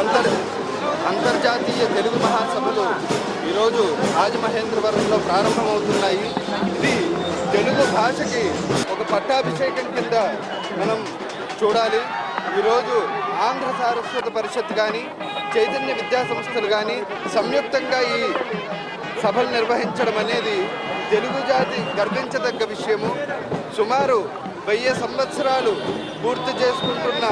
అంతర్ అంతర్జాతీయ తెలుగు మహాసభలు ఈరోజు రాజమహేంద్రవరంలో ప్రారంభమవుతున్నాయి. ఇది తెలుగు భాషకి ఒక పట్టాభిషేకం కింద మనం చూడాలి. ఈరోజు ఆంధ్ర సారస్వత పరిషత్ కానీ చైతన్య విద్యా సంస్థలు కానీ సంయుక్తంగా ఈ సభలు నిర్వహించడం అనేది తెలుగు జాతి గర్వించదగ్గ విషయము. సుమారు వెయ్యి సంవత్సరాలు పూర్తి చేసుకుంటున్న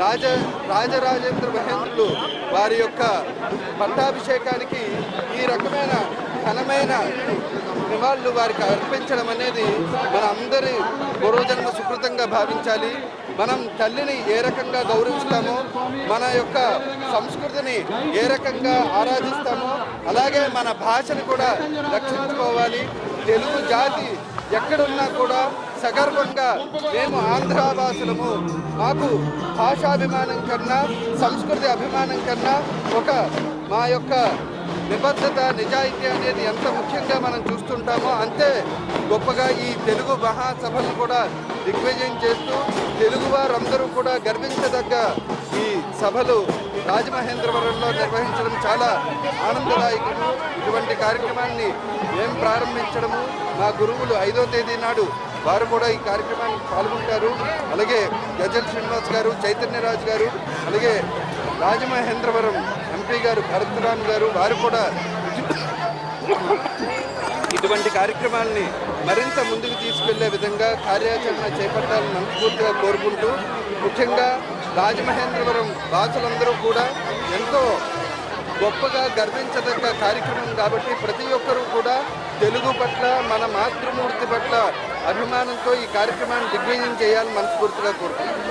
రాజ రాజరాజేంద్ర మహేంద్రులు వారి యొక్క పట్టాభిషేకానికి ఈ రకమైన ఘనమైన నివాళులు వారికి అర్పించడం అనేది మన అందరి పూర్వజన్మ సుకృతంగా భావించాలి. మనం తల్లిని ఏ రకంగా గౌరవిస్తామో మన యొక్క సంస్కృతిని ఏ రకంగా ఆరాధిస్తామో అలాగే మన భాషను కూడా రక్షించుకోవాలి. తెలుగు జాతి ఎక్కడున్నా కూడా సగర్వంగా మేము ఆంధ్ర భాషలము మాకు భాషాభిమానం కన్నా సంస్కృతి అభిమానం కన్నా ఒక మా యొక్క నిబద్ధత నిజాయితీ అనేది ఎంత ముఖ్యంగా మనం చూస్తుంటామో అంతే గొప్పగా ఈ తెలుగు మహాసభను కూడా దిగ్విజయం చేస్తూ తెలుగు వారందరూ కూడా గర్వించదగ్గ ఈ సభలు రాజమహేంద్రవరంలో నిర్వహించడం చాలా ఆనందదాయకము. ఇటువంటి కార్యక్రమాన్ని మేము ప్రారంభించడము? మా గురువులు ఐదో తేదీ నాడు వారు కూడా ఈ కార్యక్రమానికి పాల్గొంటారు. అలాగే గజల్ శ్రీనివాస్ గారు చైతన్యరాజు గారు అలాగే రాజమహేంద్రవరం ఎంపీ గారు భరత్రామ్ గారు వారు కూడా ఇటువంటి కార్యక్రమాల్ని మరింత ముందుకు తీసుకెళ్ళే విధంగా కార్యాచరణ చేపట్టాలని మనస్ఫూర్తిగా కోరుకుంటూ ముఖ్యంగా రాజమహేంద్రవరం బాసులందరూ కూడా ఎంతో గొప్పగా గర్వించదగ్గ కార్యక్రమం కాబట్టి ప్రతి ఒక్కరూ కూడా తెలుగు పట్ల మన మాతృమూర్తి పట్ల అభిమానంతో ఈ కార్యక్రమాన్ని దిగ్విజయం చేయాలని మనస్ఫూర్తిగా కోరుకుంటున్నాం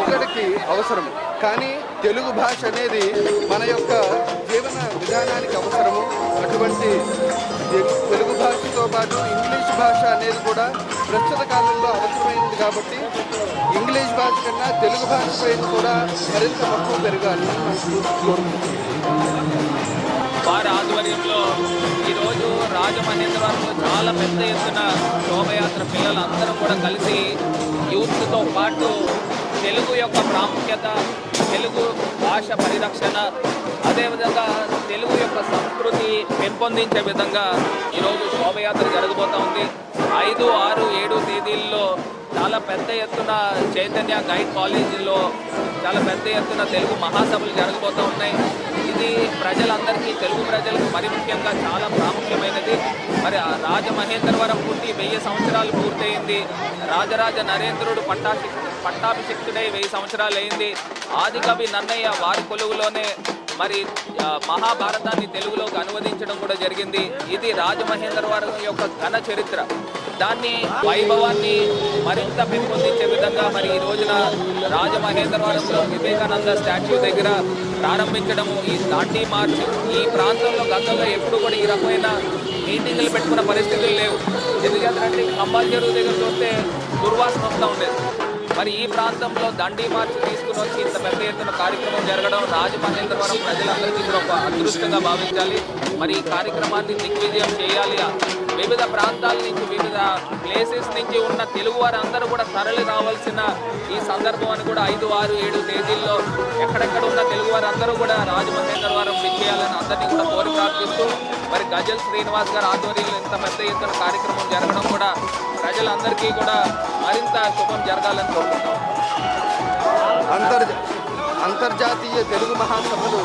ఇక్కడికి అవసరం. కానీ తెలుగు భాష అనేది మన యొక్క జీవన విధానానికి అవసరము. అటువంటి తెలుగు భాషతో పాటు ఇంగ్లీష్ భాష అనేది కూడా ప్రస్తుత కాలంలో అవసరమైంది కాబట్టి ఇంగ్లీష్ భాష కన్నా తెలుగు భాష పైన కూడా మరింత మక్కువ పెరగాలి వారి ఆధ్వర్యంలో ఈరోజు రాజమహేంద్రవరంలో చాలా పెద్ద ఎత్తున శోభయాత్ర పిల్లలందరూ కూడా కలిసి యూత్తో పాటు తెలుగు యొక్క ప్రాముఖ్యత తెలుగు భాష పరిరక్షణ అదేవిధంగా తెలుగు యొక్క సంస్కృతి పెంపొందించే విధంగా ఈరోజు శోభయాత్ర జరగబోతూ ఉంది. ఐదు ఆరు ఏడు తేదీల్లో చాలా పెద్ద ఎత్తున చైతన్య గైడ్ కాలేజీలో చాలా పెద్ద ఎత్తున తెలుగు మహాసభలు జరగబోతూ ఉన్నాయి. ఇది ప్రజలందరికీ తెలుగు ప్రజలకు మరి ముఖ్యంగా చాలా ప్రాముఖ్యమైనది. మరి రాజమహేంద్రవరం పూర్తి వెయ్యి సంవత్సరాలు పూర్తయింది. రాజరాజ నరేంద్రుడు పట్టాభి పట్టాభిషిక్తుడై వెయ్యి సంవత్సరాలు అయింది ఆదికవి నన్నయ్య వారి కొలువులోనే మరి మహాభారతాన్ని తెలుగులోకి అనువదించడం కూడా జరిగింది. ఇది రాజమహేంద్రవరం యొక్క ఘన చరిత్ర. దాన్ని వైభవాన్ని మరింత పెంపొందించే విధంగా మరి ఈ రోజున రాజమహేంద్రవరంలో వివేకానంద స్టాచ్యూ దగ్గర ప్రారంభించడము ఈ దాండి మార్చ్. ఈ ప్రాంతంలో గతంలో ఎప్పుడు కూడా ఈ రకమైన మీటింగ్లు పెట్టుకున్న పరిస్థితులు లేవు. ఎందుకంటే కంబాల్ చెరువు దగ్గర చూస్తే దుర్వాసన వస్తూ ఉండేది. మరి ఈ ప్రాంతంలో దండి మార్చ్ తీసుకుని వచ్చి ఇంత పెద్ద ఎత్తున కార్యక్రమం జరగడం రాజమహేంద్రవరం ప్రజలందరికీ కూడా ఒక అదృష్టంగా భావించాలి. మరి ఈ కార్యక్రమాన్ని దిగ్విజయం చేయాలి. వివిధ ప్రాంతాల నుంచి వివిధ ప్లేసెస్ నుంచి ఉన్న తెలుగు వారందరూ కూడా తరలి రావాల్సిన ఈ సందర్భం అని కూడా ఐదు ఆరు ఏడు తేదీల్లో ఎక్కడెక్కడ ఉన్న తెలుగు వారందరూ కూడా రాజమహేంద్రవరం విచ్చేయాలని అందరినీ కూడా కోరి ప్రార్థిస్తూ మరి గజల్ శ్రీనివాస్ గారి ఆధ్వర్యంలో ఇంత పెద్ద ఎత్తున కార్యక్రమం జరగడం కూడా ప్రజలందరికీ కూడా మరింత శుభం జరగాలని కోరుకుంటాం అంతర్జ అంతర్జాతీయ తెలుగు మహాసభలు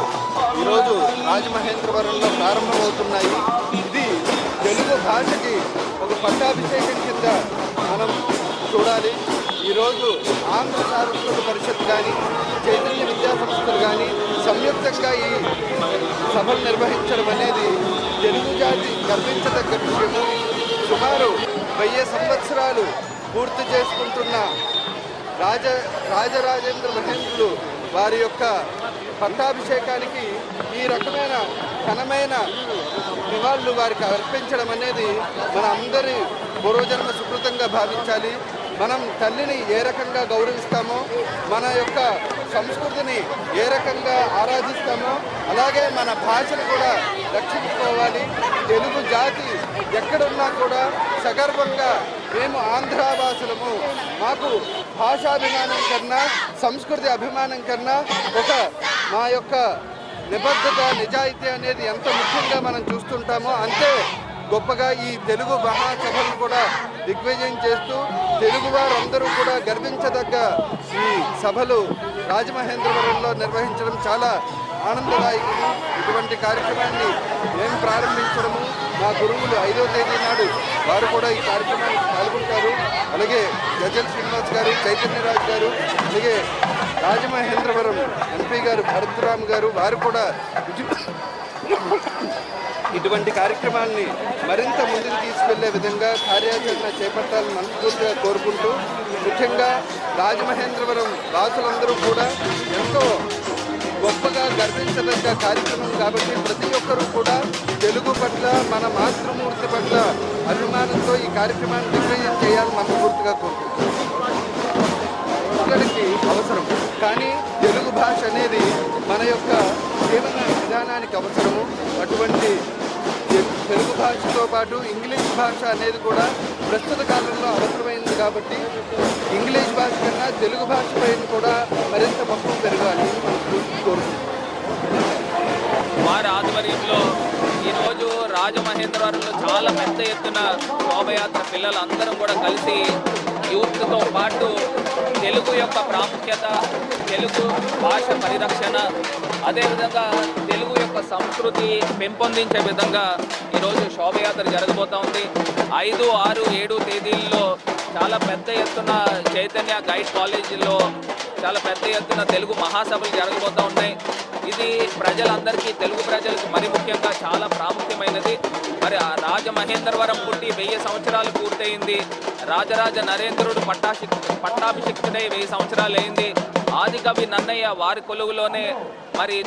ఈరోజు రాజమహేంద్రవరంలో ప్రారంభమవుతున్నాయి. ఇది తెలుగు భాషకి ఒక పట్టాభిషేకం కింద మనం చూడాలి. ఈరోజు ఆంధ్ర సారస్వత పరిషత్ కానీ చైతన్య విద్యా సంస్థలు కానీ సంయుక్తంగా ఈ సభలు నిర్వహించడం అనేది తెలుగు జాతి గర్వించదగ్గ విషయము సుమారు వెయ్యి సంవత్సరాలు పూర్తి చేసుకుంటున్న రాజ రాజరాజేంద్ర మహేంద్రులు వారి యొక్క పట్టాభిషేకానికి ఈ రకమైన ఘనమైన నివాళులు వారికి అర్పించడం అనేది మన అందరి పూర్వజన్మ సుకృతంగా భావించాలి. మనం తల్లిని ఏ రకంగా గౌరవిస్తామో మన యొక్క సంస్కృతిని ఏ రకంగా ఆరాధిస్తామో అలాగే మన భాషను కూడా రక్షించుకోవాలి. తెలుగు జాతి ఎక్కడున్నా కూడా సగర్వంగా మేము ఆంధ్రావాసులము. మాకు భాషాభిమానం కన్నా సంస్కృతి అభిమానం కన్నా ఒక మా యొక్క నిబద్ధత నిజాయితీ అనేది ఎంత ముఖ్యంగా మనం చూస్తుంటామో అంతే గొప్పగా ఈ తెలుగు మహాసభను కూడా దిగ్విజయం చేస్తూ తెలుగు వారందరూ కూడా గర్వించదగ్గ ఈ సభలు రాజమహేంద్రవరంలో నిర్వహించడం చాలా ఆనందదాయకము. ఇటువంటి కార్యక్రమాన్ని మేము ప్రారంభించడము. మా గురువులు ఐదో తేదీ నాడు వారు కూడా ఈ కార్యక్రమానికి పాల్గొంటారు. అలాగే గజల్ శ్రీనివాస్ గారు చైతన్యరాజ్ గారు అలాగే రాజమహేంద్రవరం ఎంపీ గారు భరత్రామ్ గారు వారు కూడా ఇటువంటి కార్యక్రమాన్ని మరింత ముందుకు తీసుకెళ్ళే విధంగా కార్యాచరణ చేపట్టాలని మనస్ఫూర్తిగా కోరుకుంటూ ముఖ్యంగా రాజమహేంద్రవరం వాసులందరూ కూడా ఎంతో గొప్పగా గర్వించదగ్గ కార్యక్రమం కాబట్టి ప్రతి ఒక్కరూ కూడా తెలుగు పట్ల మన మాతృమూర్తి పట్ల అభిమానంతో ఈ కార్యక్రమాన్ని దిగ్విజయం చేయాలని మనస్ఫూర్తిగా కోరుకుంటున్నాం. ఇక్కడికి అవసరం కానీ తెలుగు భాష అనేది మన యొక్క జీవన విధానానికి అవసరము. అటువంటి తెలుగు భాషతో పాటు ఇంగ్లీష్ భాష అనేది కూడా ప్రస్తుత కాలంలో అవసరమైంది కాబట్టి ఇంగ్లీష్ భాష కన్నా తెలుగు భాష పైన కూడా మరింత మక్కువ పెరగాలి కోరుకుంటున్నాం వారి ఆధ్వర్యంలో ఈరోజు రాజమహేంద్రవరంలో చాలా పెద్ద ఎత్తున శోభయాత్ర పిల్లలందరం కూడా కలిసి యూత్తో పాటు తెలుగు యొక్క ప్రాముఖ్యత తెలుగు భాష పరిరక్షణ అదేవిధంగా తెలుగు యొక్క సంస్కృతి పెంపొందించే విధంగా ఈరోజు శోభయాత్ర జరగబోతా ఉంది. ఐదు ఆరు ఏడు తేదీల్లో చాలా పెద్ద ఎత్తున చైతన్య గైడ్ కాలేజీలో చాలా పెద్ద ఎత్తున తెలుగు మహాసభలు జరగబోతూ ఉన్నాయి. ఇది ప్రజలందరికీ తెలుగు ప్రజలకు మరి ముఖ్యంగా చాలా ప్రాముఖ్యమైనది. మరి ఆ రాజమహేంద్రవరం పుట్టి వెయ్యి సంవత్సరాలు పూర్తయింది. రాజరాజ నరేంద్రుడు పట్టాశి పట్టాభిషిక్తుడై వెయ్యి సంవత్సరాలు అయింది ఆదికవి నన్నయ్య వారి కొలువులోనే మరి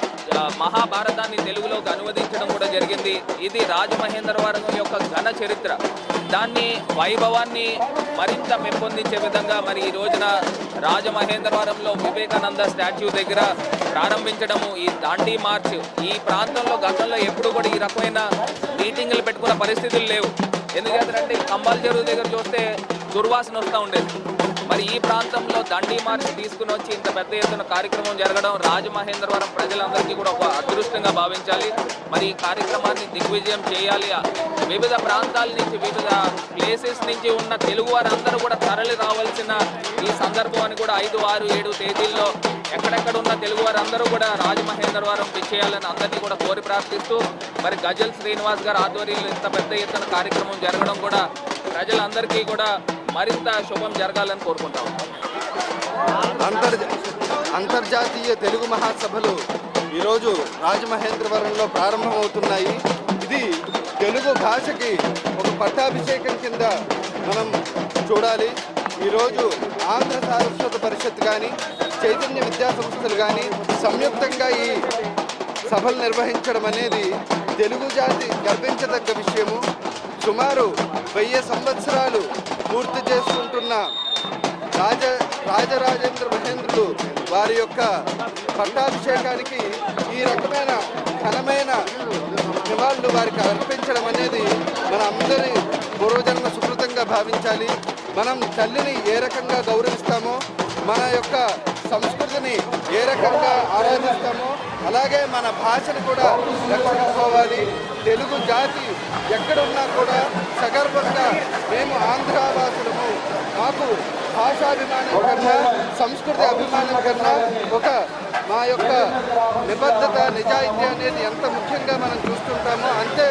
మహాభారతాన్ని తెలుగులోకి అనువదించడం కూడా జరిగింది. ఇది రాజమహేంద్రవరం యొక్క ఘన చరిత్ర. దాన్ని వైభవాన్ని మరింత పెంపొందించే విధంగా మరి ఈ రోజున రాజమహేంద్రవరంలో వివేకానంద స్టాచ్యూ దగ్గర ప్రారంభించడము ఈ దాండి మార్చ్. ఈ ప్రాంతంలో గతంలో ఎప్పుడు కూడా ఈ రకమైన మీటింగులు పెట్టుకున్న పరిస్థితులు లేవు. ఎందుకంటే ఈ కంబాల్ చెరువు దగ్గర చూస్తే దుర్వాసన వస్తూ ఉండేది. మరి ఈ ప్రాంతంలో దండి మార్చి తీసుకుని వచ్చి ఇంత పెద్ద ఎత్తున కార్యక్రమం జరగడం రాజమహేంద్రవరం ప్రజలందరికీ కూడా ఒక అదృష్టంగా భావించాలి. మరి ఈ కార్యక్రమాన్ని దిగ్విజయం చేయాలి. వివిధ ప్రాంతాల నుంచి వివిధ ప్లేసెస్ నుంచి ఉన్న తెలుగు వారందరూ కూడా తరలి రావాల్సిన ఈ సందర్భం అని కూడా ఐదు ఆరు ఏడు తేదీల్లో ఎక్కడెక్కడ ఉన్న తెలుగు వారందరూ కూడా రాజమహేంద్రవరం చేయాలని అందరినీ కూడా కోరి ప్రార్థిస్తూ మరి గజల్ శ్రీనివాస్ గారు ఆధ్వర్యంలో ఇంత పెద్ద ఎత్తున కార్యక్రమం జరగడం కూడా ప్రజలందరికీ కూడా మరింత శుభం జరగాలని కోరుకుంటాం అంతర్జ అంతర్జాతీయ తెలుగు మహాసభలు ఈరోజు రాజమహేంద్రవరంలో ప్రారంభమవుతున్నాయి. ఇది తెలుగు భాషకి ఒక పట్టాభిషేకం కింద మనం చూడాలి. ఈరోజు ఆంధ్ర సారస్వత పరిషత్ కానీ చైతన్య విద్యా సంస్థలు కానీ సంయుక్తంగా ఈ సభలు నిర్వహించడం అనేది తెలుగు జాతి గర్వించదగ్గ విషయము. సుమారు వెయ్యి సంవత్సరాలు పూర్తి చేసుకుంటున్న రాజ రాజరాజేంద్ర మహేంద్రుడు వారి యొక్క పట్టాభిషేకానికి ఈ రకమైన ఘనమైన నివాళులు వారికి అర్పించడం అనేది మన అందరి పూర్వజన్మ సుకృతంగా భావించాలి. మనం తల్లిని ఏ రకంగా గౌరవిస్తామో మన యొక్క సంస్కృతిని ఏ రకంగా ఆరాధిస్తామో అలాగే మన భాషను కూడా రక్షించుకోవాలి. తెలుగు జాతి ఎక్కడున్నా కూడా సగర్వంగా మేము ఆంధ్రావాసులము మాకు అభిమానం కన్నా సంస్కృతి అభిమానం కన్నా ఒక మా యొక్క నిబద్ధత నిజాయితీ అనేది ఎంత ముఖ్యంగా మనం చూస్తుంటామో అంతే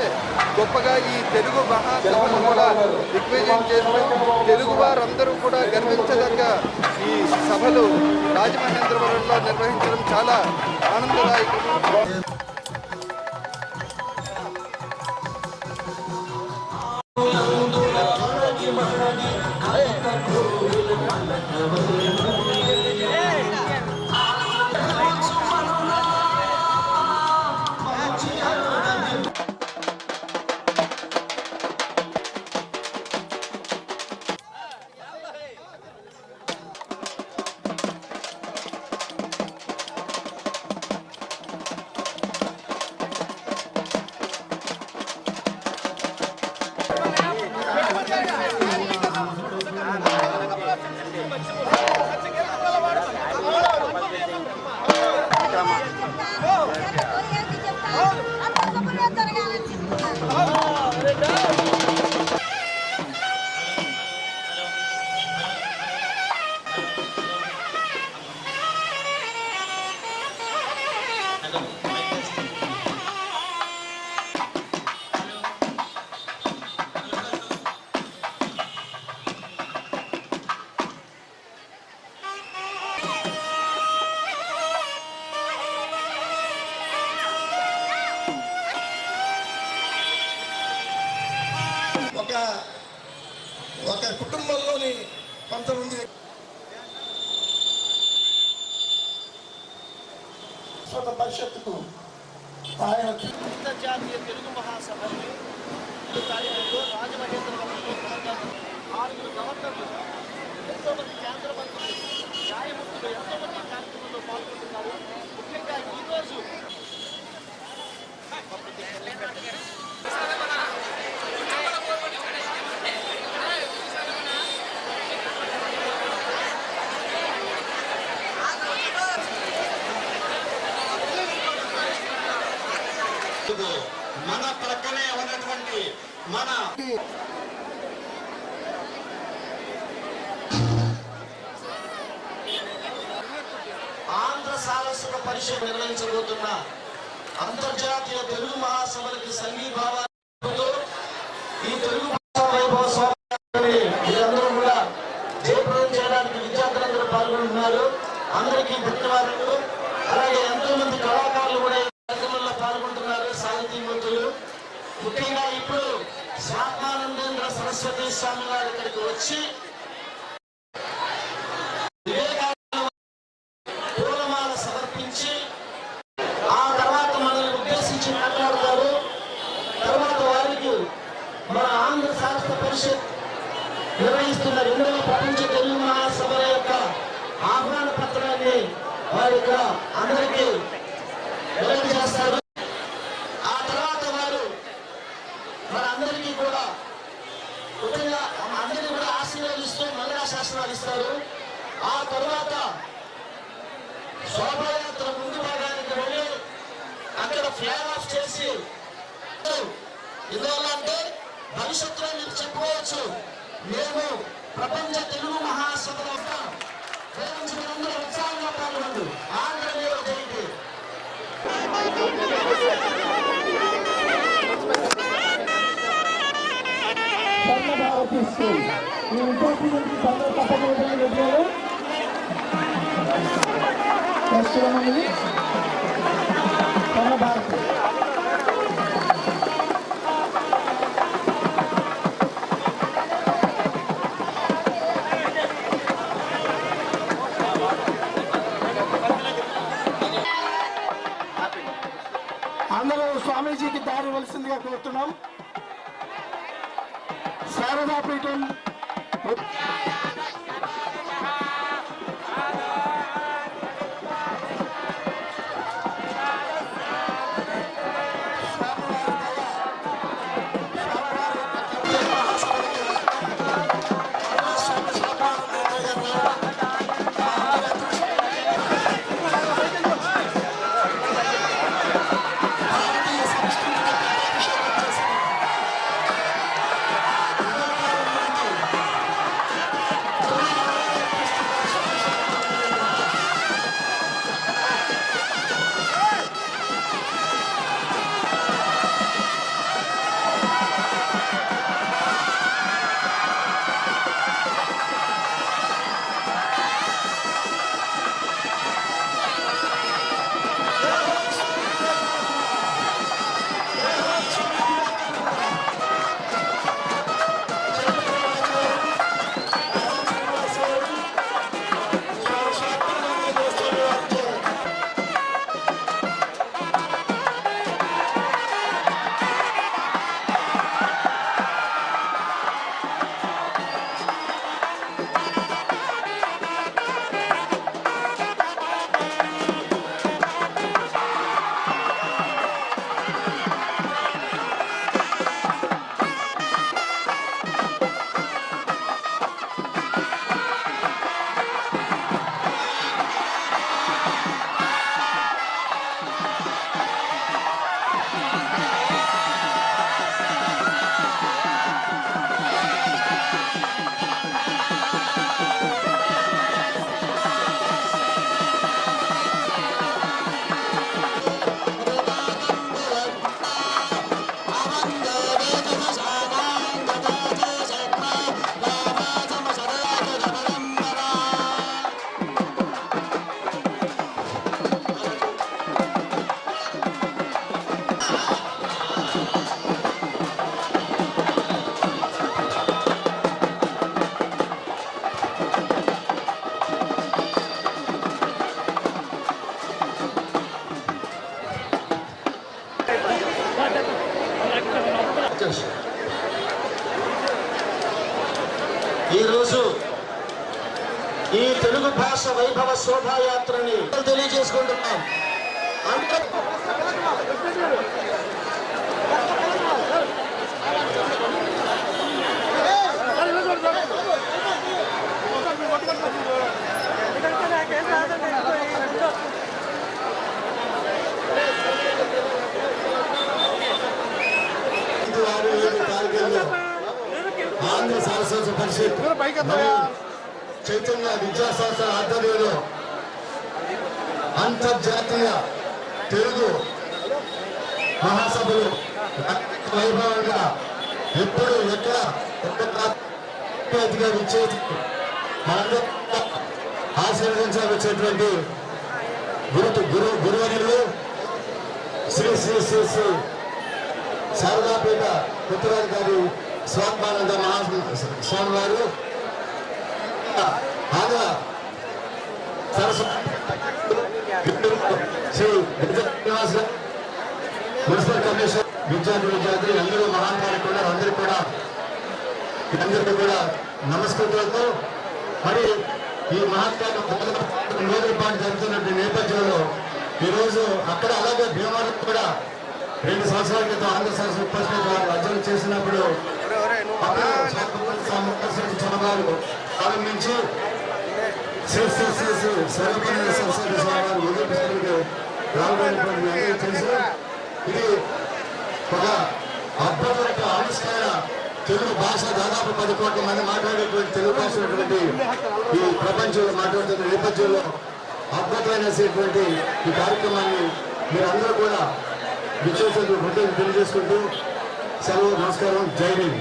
గొప్పగా ఈ తెలుగు మహాసభను కూడా దిగ్విజయం చేస్తూ తెలుగు వారందరూ కూడా గర్వించదగ్గ ఈ సభలు రాజమహేంద్రవరంలో నిర్వహించడం చాలా ఆనందదాయకం. Gracias. ఒక కుటుంబంలోని కొంతమంది పరిషత్తుకు ఆయన అంతర్జాతీయ తెలుగు మహాసభని ఈ తారీఖులో రాజమహేంద్రవరంలో గవర్నర్ ఆరుగురు గవర్నర్లు ఎంతో మంది కేంద్ర మంత్రులు న్యాయమూర్తులు ఎంతో మంది కార్యక్రమంలో పాల్గొంటున్నారు. ముఖ్యంగా ఈ రోజు మన పరిషత్ నిర్వహించబోతున్న అంతర్జాతీయ తెలుగు మహాసభలకి సంఘీభావాలతో ఈ తెలుగు భాషా వైభవ స్వామి కూడా జయప్రదం చేయడానికి విద్యార్థులందరూ పాల్గొంటున్నారు. అందరికీ ధన్యవాదాలు అలాగే ఎంతో మంది కళాకారులు కూడా ఈ కార్యక్రమంలో పాల్గొంటున్నారు. సాహితీమూర్తులు ముఖ్యంగా ఇప్పుడు స్వాత్మానందేంద్ర సరస్వతి స్వామి వారు ఇక్కడికి వచ్చి వివేకానంద పూలమాల సమర్పించి ఆ తర్వాత మనల్ని ఉద్దేశించి మాట్లాడతారు తర్వాత వారికి మన ఆంధ్ర శాస్త్ర పరిషత్ నిర్వహిస్తున్న రెండవ ప్రపంచ తెలుగు మహాసభల యొక్క ఆహ్వాన పత్రాన్ని వారి యొక్క అందరికీ వెల్లడి చేస్తారు ఆ తర్వాత వారు మనందరికీ కూడా ముఖ్యంగా అందరినీ కూడా శాసనాలు ఇస్తారు ఆ తర్వాత శోభాయాత్ర ముందు భాగానికి వెళ్ళి అక్కడ ఫ్లాగ్ ఆఫ్ చేసి ఎందువల్ల అంటే భవిష్యత్తులో మీరు చెప్పుకోవచ్చు మేము ప్రపంచ తెలుగు మహాసభ యొక్క ఉత్సాహంగా పాల్గొండు ఆంధ్ర మీరు జయంతి స్వర్ణ భారతి స్కూల్ ఈ విద్యార్థి గురించి తొందర తప్పకుండా చెప్పారు నెక్స్ట్ ఈ తెలుగు భాష వైభవ శోభాయాత్రని తెలియజేసుకుంటున్నాం. అంటే వారు ఏడు తారీఖుల్లో ఆంధ్ర సరస్వతి పరిషత్ మరియు చైతన్య విద్యా సంస్థ ఆధ్వర్యంలో అంతర్జాతీయ తెలుగు మహాసభలు వైభవంగా ఎప్పుడు ఎక్కడ ఎక్కడ విచ్చేసి మనందరూ గురు గురు గురువర్యులు శ్రీ శ్రీ శ్రీ శ్రీ శారదాపేట పుత్తరాజు గారి స్వాత్మానంద మహా స్వామి వారు ఆంధ్ర సరస్వతి శ్రీ శ్రీనివాస మున్సిపల్ కమిషనర్ విద్యార్థి విద్యార్థి అందరూ మహాన్ కూడా అందరూ కూడా అందరికీ కూడా నమస్కృతులతో మరి ఈ మహాత్మ రోజుల పాటు జరుగుతున్నటువంటి నేపథ్యంలో ఈరోజు అక్కడ అలాగే భీమవరం కూడా రెండు సంవత్సరాల క్రితం ఆంధ్ర సరస్వతి ఉపస్థితి వారు అధ్యయనం చేసినప్పుడు చంద్రబాబు ఆరంభించి ప్రారంభించి సర్వపల్లి సరస్వతి రావడానికి తెలుసు. ఇది ఒక అద్భుతమైన ఆవిష్కరణ. తెలుగు భాష దాదాపు పది కోట్ల మంది మాట్లాడేటువంటి తెలుగు భాష ఉన్నటువంటి ఈ ప్రపంచంలో మాట్లాడుతున్న నేపథ్యంలో అద్భుతమైనటువంటి ఈ కార్యక్రమాన్ని మీరందరూ కూడా విచ్చేసేందుకు హృదయం తెలియజేసుకుంటూ సెలవు నమస్కారం. జై హింద్.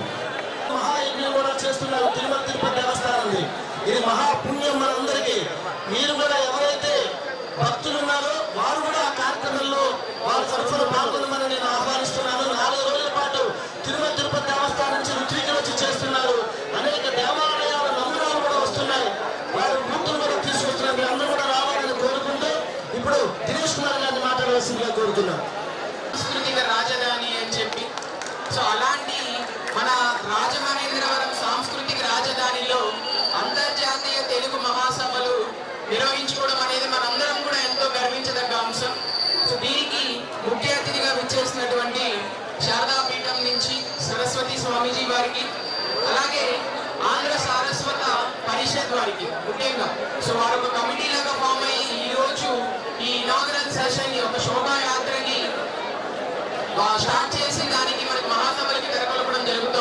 మహాయజ్ఞం కూడా చేస్తున్నారు. తిరుమల తిరుపతి ఉంది ఇది మహాపుణ్యం మనందరికీ. మీరు కూడా ఎవరైతే భక్తులు ఉన్నారో వారు కూడా ఆ కార్యక్రమంలో వారు తరఫున పాల్గొనమని నేను ఆహ్వానిస్తున్నాను. నాలుగు రోజుల పాటు తిరుమల తిరుపతి దేవస్థానం నుంచి రుచికి వచ్చి చేస్తున్నారు. అనేక దేవాలయాల నమూనాలు కూడా వస్తున్నాయి. వారి గుర్తులు కూడా తీసుకొస్తున్నారు. మీ అందరూ కూడా రావాలని కోరుకుంటూ ఇప్పుడు దినేష్ కుమార్ గారిని మాట్లాడవలసిందిగా కోరుతున్నాను. సాంస్కృతిక రాజధాని అని చెప్పి. సో అలాంటి స్వామీజీ వారికి అలాగే ఆంధ్ర సారస్వత పరిషత్ వారికి ముఖ్యంగా. సో వారు ఒక కమిటీ లాగా ఫామ్ అయ్యి ఈ రోజు ఈ ఇనాగరల్ సెషన్ ఒక శోభాయాత్రని స్టార్ట్ చేసి దానికి మనకి మహాసభలకి తెరకొలపడం జరుగుతుంది